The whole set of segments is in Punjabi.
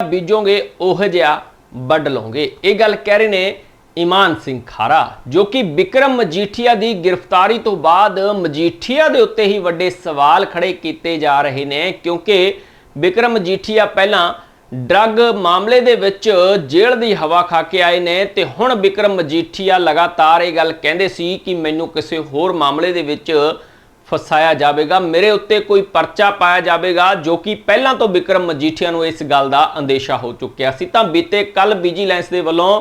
ਬੀਜੋਗੇ, ਉਹ ਜਿਹਾ ਵੱਢ ਲਓਗੇ। ਇਹ ਗੱਲ ਕਹਿ ਰਹੇ ਨੇ ਇਮਾਨ ਸਿੰਘ ਖਾਰਾ, ਜੋ ਕਿ ਵਿਕਰਮ ਮਜੀਠੀਆ ਦੀ ਗ੍ਰਿਫਤਾਰੀ ਤੋਂ ਬਾਅਦ ਮਜੀਠੀਆ ਦੇ ਉੱਤੇ ਹੀ ਵੱਡੇ ਸਵਾਲ ਖੜੇ ਕੀਤੇ ਜਾ ਰਹੇ ਨੇ, ਕਿਉਂਕਿ ਵਿਕਰਮ ਮਜੀਠੀਆ ਪਹਿਲਾਂ ਡਰੱਗ ਮਾਮਲੇ ਦੇ ਵਿੱਚ ਜੇਲ੍ਹ ਦੀ ਹਵਾ ਖਾ ਕੇ ਆਏ ਨੇ ਤੇ ਹੁਣ ਵਿਕਰਮ ਮਜੀਠੀਆ ਲਗਾਤਾਰ ਇਹ ਗੱਲ ਕਹਿੰਦੇ ਸੀ ਕਿ ਮੈਨੂੰ ਕਿਸੇ ਹੋਰ ਮਾਮਲੇ ਦੇ ਵਿੱਚ ਫਸਾਇਆ ਜਾਵੇਗਾ। ਮੇਰੇ ਉੱਤੇ ਕੋਈ ਪਰਚਾ ਪਾਇਆ ਜਾਵੇਗਾ, ਜੋ ਕਿ ਪਹਿਲਾਂ ਤੋਂ ਵਿਕਰਮ ਮਜੀਠੀਆ ਨੂੰ ਇਸ ਗੱਲ ਦਾ ਅੰਦੇਸ਼ਾ ਹੋ ਚੁੱਕਿਆ ਸੀ। ਤਾਂ ਬੀਤੇ ਕੱਲ ਵਿਜੀਲੈਂਸ ਦੇ ਵੱਲੋਂ,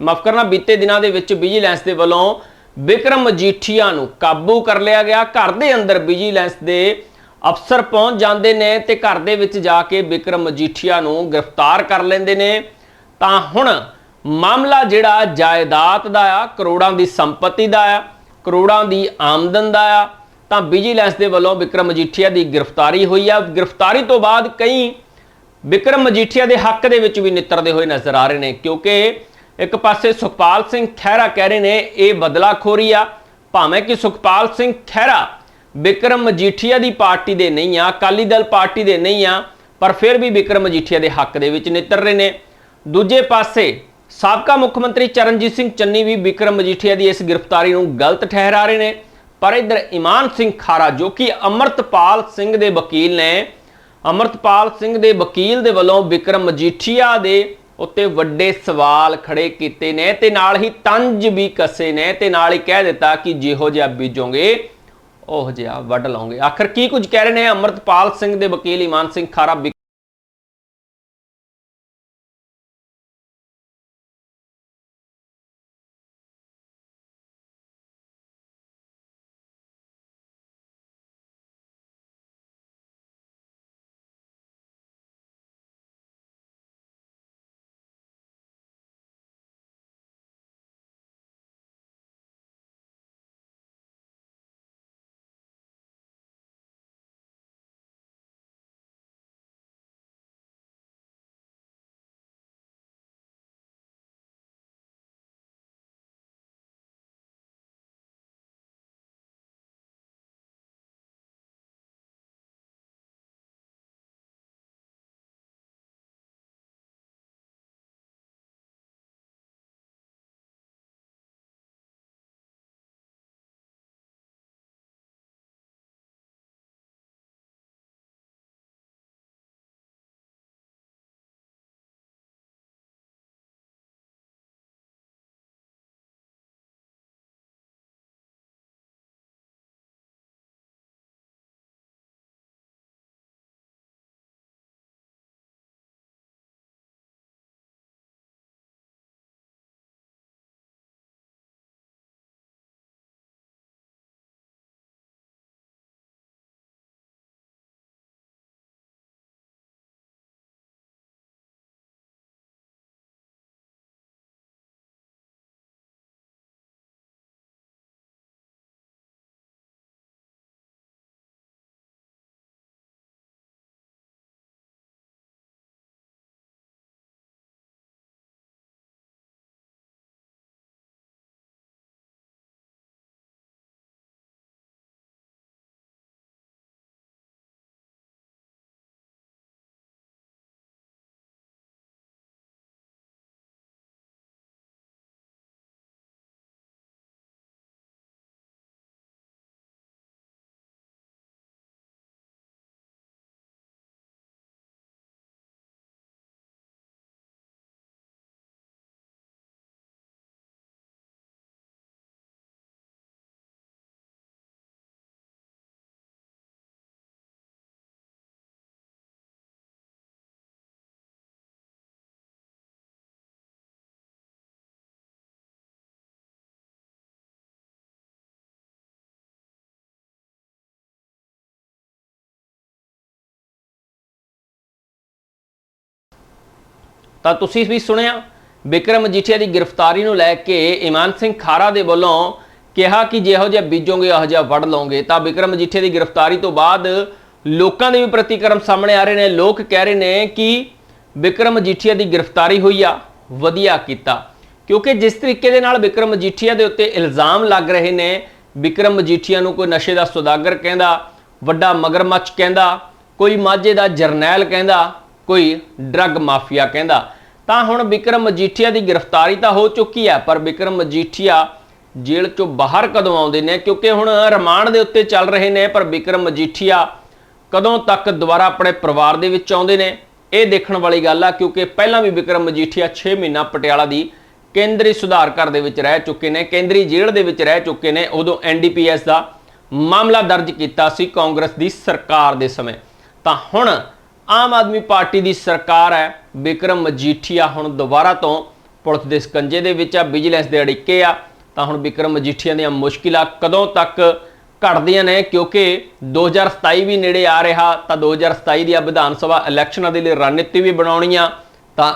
ਮਾਫ ਕਰਨਾ, ਬੀਤੇ ਦਿਨਾਂ ਦੇ ਵਿੱਚ ਵਿਜੀਲੈਂਸ ਦੇ ਵੱਲੋਂ ਵਿਕਰਮ ਮਜੀਠੀਆ ਨੂੰ ਕਾਬੂ ਕਰ ਲਿਆ ਗਿਆ। ਘਰ ਦੇ ਅੰਦਰ ਵਿਜੀਲੈਂਸ ਦੇ ਅਫਸਰ ਪਹੁੰਚ ਜਾਂਦੇ ਨੇ ਤੇ ਘਰ ਦੇ ਵਿੱਚ ਜਾ ਕੇ ਵਿਕਰਮ ਮਜੀਠੀਆ ਨੂੰ ਗ੍ਰਿਫਤਾਰ ਕਰ ਲੈਂਦੇ ਨੇ। ਤਾਂ ਹੁਣ ਮਾਮਲਾ ਜਿਹੜਾ ਜਾਇਦਾਦ ਦਾ ਆ, ਕਰੋੜਾਂ ਦੀ ਸੰਪਤੀ ਦਾ ਆ, ਕਰੋੜਾਂ ਦੀ ਆਮਦਨ ਦਾ ਆ ਤਾਂ ਵਿਜੀਲੈਂਸ ਦੇ ਵੱਲੋਂ ਵਿਕਰਮ ਮਜੀਠੀਆ ਦੀ ਗ੍ਰਿਫਤਾਰੀ ਹੋਈ ਆ। ਗ੍ਰਿਫਤਾਰੀ ਤੋਂ ਬਾਅਦ ਕਈ ਵਿਕਰਮ ਮਜੀਠੀਆ ਦੇ ਹੱਕ ਦੇ ਵਿੱਚ ਵੀ ਨਿੱਤਰਦੇ ਹੋਏ ਨਜ਼ਰ ਆ ਰਹੇ ਨੇ, ਕਿਉਂਕਿ ਇੱਕ ਪਾਸੇ ਸੁਖਪਾਲ ਸਿੰਘ ਖਹਿਰਾ ਕਹਿ ਰਹੇ ਨੇ, ਇਹ ਬਦਲਾਖੋਰੀ ਆ। ਭਾਵੇਂ ਕਿ ਸੁਖਪਾਲ ਸਿੰਘ ਖਹਿਰਾ ਵਿਕਰਮ ਮਜੀਠੀਆ ਦੀ ਪਾਰਟੀ ਦੇ ਨਹੀਂ ਆ, ਅਕਾਲੀ ਦਲ ਪਾਰਟੀ ਦੇ ਨਹੀਂ ਆ, ਪਰ ਫਿਰ ਵੀ ਵਿਕਰਮ ਮਜੀਠੀਆ ਦੇ ਹੱਕ ਦੇ ਵਿੱਚ ਨਿੱਤਰ ਰਹੇ ਨੇ। ਦੂਜੇ ਪਾਸੇ ਸਾਬਕਾ ਮੁੱਖ ਮੰਤਰੀ ਚਰਨਜੀਤ ਸਿੰਘ ਚੰਨੀ ਵੀ ਵਿਕਰਮ ਮਜੀਠੀਆ ਦੀ ਇਸ ਗ੍ਰਿਫਤਾਰੀ ਨੂੰ ਗਲਤ ਠਹਿਰਾ ਰਹੇ ਨੇ। ਪਰ ਇਧਰ ਇਮਾਨ ਸਿੰਘ ਖਾਰਾ, ਜੋ ਕਿ ਅਮਰਤਪਾਲ ਸਿੰਘ ਦੇ ਵਕੀਲ ਨੇ, ਅਮਰਤਪਾਲ ਸਿੰਘ ਦੇ ਵਕੀਲ ਦੇ ਵੱਲੋਂ ਵਿਕਰਮ ਮਜੀਠੀਆ ਦੇ ਉੱਤੇ ਵੱਡੇ ਸਵਾਲ ਖੜੇ ਕੀਤੇ ਨੇ ਤੇ ਨਾਲ ਹੀ ਤੰਜ ਵੀ ਕੱਸੇ ਨੇ ਤੇ ਨਾਲ ਹੀ ਕਹਿ ਦਿੱਤਾ ਕਿ ਜਿਹੋ ਜਿਹਾ ਬੀਜੋਗੇ, ਉਹ ਜਿਹਾ ਵੱਢ ਲਾਉਂਗੇ। ਆਖਰ ਕੀ ਕੁਝ ਕਹਿ ਰਹੇ ਨੇ ਅਮਰਤਪਾਲ ਸਿੰਘ ਦੇ ਵਕੀਲ ਇਮਾਨ ਸਿੰਘ ਖਾਰਾ ਤਾਂ ਤੁਸੀਂ ਵੀ ਸੁਣਿਆ, ਵਿਕਰਮ ਮਜੀਠੀਆ ਦੀ ਗ੍ਰਿਫਤਾਰੀ ਨੂੰ ਲੈ ਕੇ ਇਮਾਨ ਸਿੰਘ ਖਾਰਾ ਦੇ ਵੱਲੋਂ ਕਿਹਾ ਕਿ ਜਿਹੋ ਜਿਹਾ ਬੀਜੋਗੇ ਉਹੋ ਜਿਹਾ ਵੜ ਲਓਗੇ, ਤਾਂ ਵਿਕਰਮ ਮਜੀਠੀਆ ਦੀ ਗ੍ਰਿਫਤਾਰੀ ਤੋਂ ਬਾਅਦ ਲੋਕਾਂ ਦੇ ਵੀ ਪ੍ਰਤੀਕਰਮ ਸਾਹਮਣੇ ਆ ਰਹੇ ਨੇ। ਲੋਕ ਕਹਿ ਰਹੇ ਨੇ ਕਿ ਵਿਕਰਮ ਮਜੀਠੀਆ ਦੀ ਗ੍ਰਿਫਤਾਰੀ ਹੋਈ ਆ, ਵਧੀਆ ਕੀਤਾ। ਕਿਉਂਕਿ ਜਿਸ ਤਰੀਕੇ ਦੇ ਨਾਲ ਵਿਕਰਮ ਮਜੀਠੀਆ ਦੇ ਉੱਤੇ ਇਲਜ਼ਾਮ ਲੱਗ ਰਹੇ ਨੇ, ਵਿਕਰਮ ਮਜੀਠੀਆ ਨੂੰ ਕੋਈ ਨਸ਼ੇ ਦਾ ਸੌਦਾਗਰ ਕਹਿੰਦਾ, ਵੱਡਾ ਮਗਰਮੱਛ ਕਹਿੰਦਾ, ਕੋਈ ਮਾਝੇ ਦਾ ਜਰਨੈਲ ਕਹਿੰਦਾ, ਕੋਈ ਡਰੱਗ ਮਾਫੀਆ ਕਹਿੰਦਾ। ਤਾਂ ਹੁਣ ਵਿਕਰਮ ਮਜੀਠੀਆ ਦੀ ਗ੍ਰਿਫਤਾਰੀ ਤਾਂ ਹੋ ਚੁੱਕੀ ਹੈ, ਪਰ ਵਿਕਰਮ ਮਜੀਠੀਆ ਜੇਲ੍ਹ ਚੋਂ ਬਾਹਰ ਕਦੋਂ ਆਉਂਦੇ ਨੇ? ਕਿਉਂਕਿ ਹੁਣ ਰਿਮਾਂਡ ਦੇ ਉੱਤੇ ਚੱਲ ਰਹੇ ਨੇ, ਪਰ ਵਿਕਰਮ ਮਜੀਠੀਆ ਕਦੋਂ ਤੱਕ ਦੁਬਾਰਾ ਆਪਣੇ ਪਰਿਵਾਰ ਦੇ ਵਿੱਚ ਆਉਂਦੇ ਨੇ? ਇਹ ਦੇਖਣ ਵਾਲੀ ਗੱਲ ਆ, ਕਿਉਂਕਿ ਪਹਿਲਾਂ ਵੀ ਵਿਕਰਮ ਮਜੀਠੀਆ 6 ਮਹੀਨਾ ਪਟਿਆਲਾ ਦੀ ਕੇਂਦਰੀ ਸੁਧਾਰ ਘਰ ਦੇ ਵਿੱਚ ਰਹਿ ਚੁੱਕੇ ਨੇ, ਕੇਂਦਰੀ ਜੇਲ੍ਹ ਦੇ ਵਿੱਚ ਰਹਿ ਚੁੱਕੇ ਨੇ, ਉਦੋਂ ਐਨਡੀਪੀਐਸ ਦਾ ਮਾਮਲਾ ਦਰਜ ਕੀਤਾ ਸੀ ਕਾਂਗਰਸ ਦੀ ਸਰਕਾਰ ਦੇ ਸਮੇਂ। ਤਾਂ ਹੁਣ ਆਮ ਆਦਮੀ ਪਾਰਟੀ ਦੀ ਸਰਕਾਰ ਹੈ ਵਿਕਰਮ ਮਜੀਠੀਆ ਹੁਣ ਦੁਬਾਰਾ ਤੋਂ ਪੁਲਿਸ ਦੇ ਸਕੰਜੇ ਦੇ ਵਿੱਚ ਆ, ਵਿਜੀਲੈਂਸ ਦੇ ਅੜਿੱਕੇ ਆ, ਤਾਂ ਹੁਣ ਵਿਕਰਮ ਮਜੀਠੀਆ ਦੀਆਂ ਮੁਸ਼ਕਿਲਾਂ ਕਦੋਂ ਤੱਕ ਘਟਦੀਆਂ ਨੇ, ਕਿਉਂਕਿ 2027 ਵੀ ਨੇੜੇ ਆ ਰਿਹਾ, ਤਾਂ 2027 ਦੀਆਂ ਵਿਧਾਨ ਸਭਾ ਇਲੈਕਸ਼ਨਾਂ ਦੇ ਲਈ ਰਣਨੀਤੀ ਵੀ ਬਣਾਉਣੀ ਆ, ਤਾਂ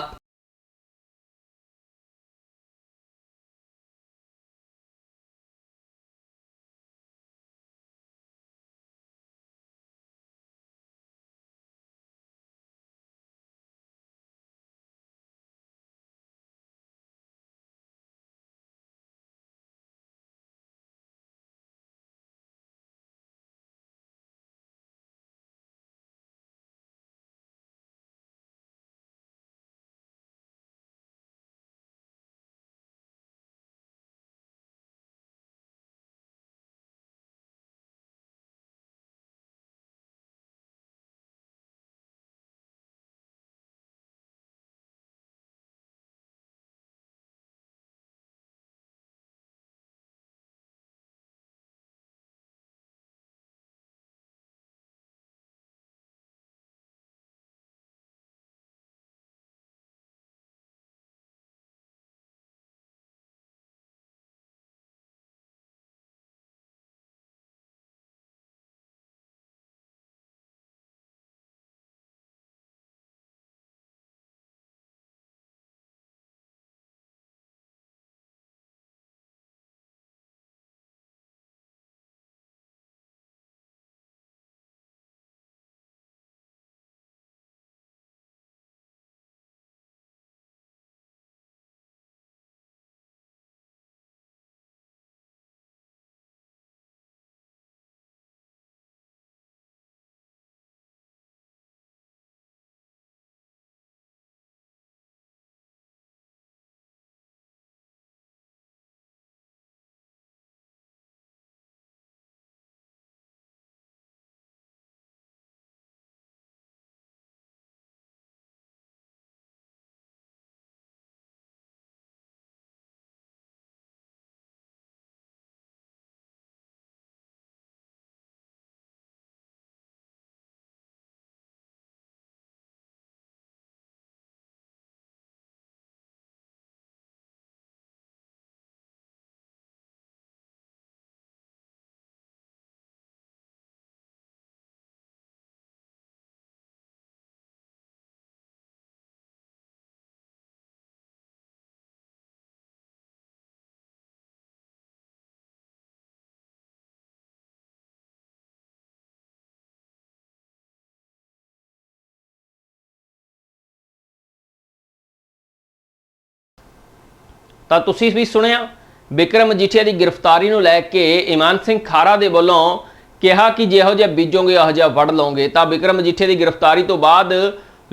ਤਾਂ ਤੁਸੀਂ ਵੀ ਸੁਣਿਆ, ਵਿਕਰਮ ਮਜੀਠੀਆ ਦੀ ਗ੍ਰਿਫਤਾਰੀ ਨੂੰ ਲੈ ਕੇ ਇਮਾਨ ਸਿੰਘ ਖਾਰਾ ਦੇ ਵੱਲੋਂ ਕਿਹਾ ਕਿ ਜਿਹੋ ਜਿਹਾ ਬੀਜੋਗੇ ਉਹੋ ਜਿਹਾ ਵੜ ਲਓਗੇ, ਤਾਂ ਵਿਕਰਮ ਮਜੀਠੀਆ ਦੀ ਗ੍ਰਿਫਤਾਰੀ ਤੋਂ ਬਾਅਦ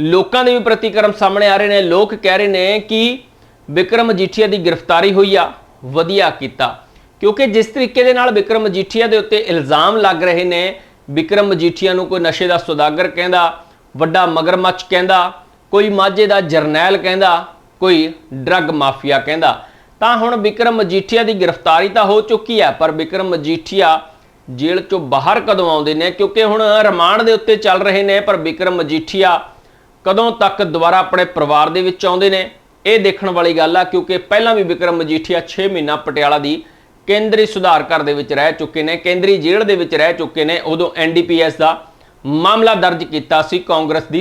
ਲੋਕਾਂ ਦੇ ਵੀ ਪ੍ਰਤੀਕਰਮ ਸਾਹਮਣੇ ਆ ਰਹੇ ਨੇ। ਲੋਕ ਕਹਿ ਰਹੇ ਨੇ ਕਿ ਵਿਕਰਮ ਮਜੀਠੀਆ ਦੀ ਗ੍ਰਿਫਤਾਰੀ ਹੋਈ ਆ, ਵਧੀਆ ਕੀਤਾ। ਕਿਉਂਕਿ ਜਿਸ ਤਰੀਕੇ ਦੇ ਨਾਲ ਵਿਕਰਮ ਮਜੀਠੀਆ ਦੇ ਉੱਤੇ ਇਲਜ਼ਾਮ ਲੱਗ ਰਹੇ ਨੇ, ਵਿਕਰਮ ਮਜੀਠੀਆ ਨੂੰ ਕੋਈ ਨਸ਼ੇ ਦਾ ਸੁਦਾਗਰ ਕਹਿੰਦਾ, ਵੱਡਾ ਮਗਰਮੱਛ ਕਹਿੰਦਾ, ਕੋਈ ਮਾਝੇ ਦਾ ਜਰਨੈਲ ਕਹਿੰਦਾ, ਕੋਈ ਡਰੱਗ ਮਾਫੀਆ ਕਹਿੰਦਾ। ਤਾਂ ਹੁਣ ਵਿਕਰਮ ਮਜੀਠੀਆ ਦੀ ਗ੍ਰਿਫਤਾਰੀ ਤਾਂ ਹੋ ਚੁੱਕੀ ਹੈ, ਪਰ ਵਿਕਰਮ ਮਜੀਠੀਆ ਜੇਲ੍ਹ ਚੋਂ ਬਾਹਰ ਕਦੋਂ ਆਉਂਦੇ ਨੇ? ਕਿਉਂਕਿ ਹੁਣ ਰਿਮਾਂਡ ਦੇ ਉੱਤੇ ਚੱਲ ਰਹੇ ਨੇ, ਪਰ ਵਿਕਰਮ ਮਜੀਠੀਆ ਕਦੋਂ ਤੱਕ ਦੁਬਾਰਾ ਆਪਣੇ ਪਰਿਵਾਰ ਦੇ ਵਿੱਚ ਆਉਂਦੇ ਨੇ? ਇਹ ਦੇਖਣ ਵਾਲੀ ਗੱਲ ਆ, ਕਿਉਂਕਿ ਪਹਿਲਾਂ ਵੀ ਵਿਕਰਮ ਮਜੀਠੀਆ 6 ਮਹੀਨਾ ਪਟਿਆਲਾ ਦੀ ਕੇਂਦਰੀ ਸੁਧਾਰ ਘਰ ਦੇ ਵਿੱਚ ਰਹਿ ਚੁੱਕੇ ਨੇ, ਕੇਂਦਰੀ ਜੇਲ੍ਹ ਦੇ ਵਿੱਚ ਰਹਿ ਚੁੱਕੇ ਨੇ, ਉਦੋਂ ਐਨਡੀਪੀਐਸ ਦਾ ਮਾਮਲਾ ਦਰਜ ਕੀਤਾ ਸੀ ਕਾਂਗਰਸ ਦੀ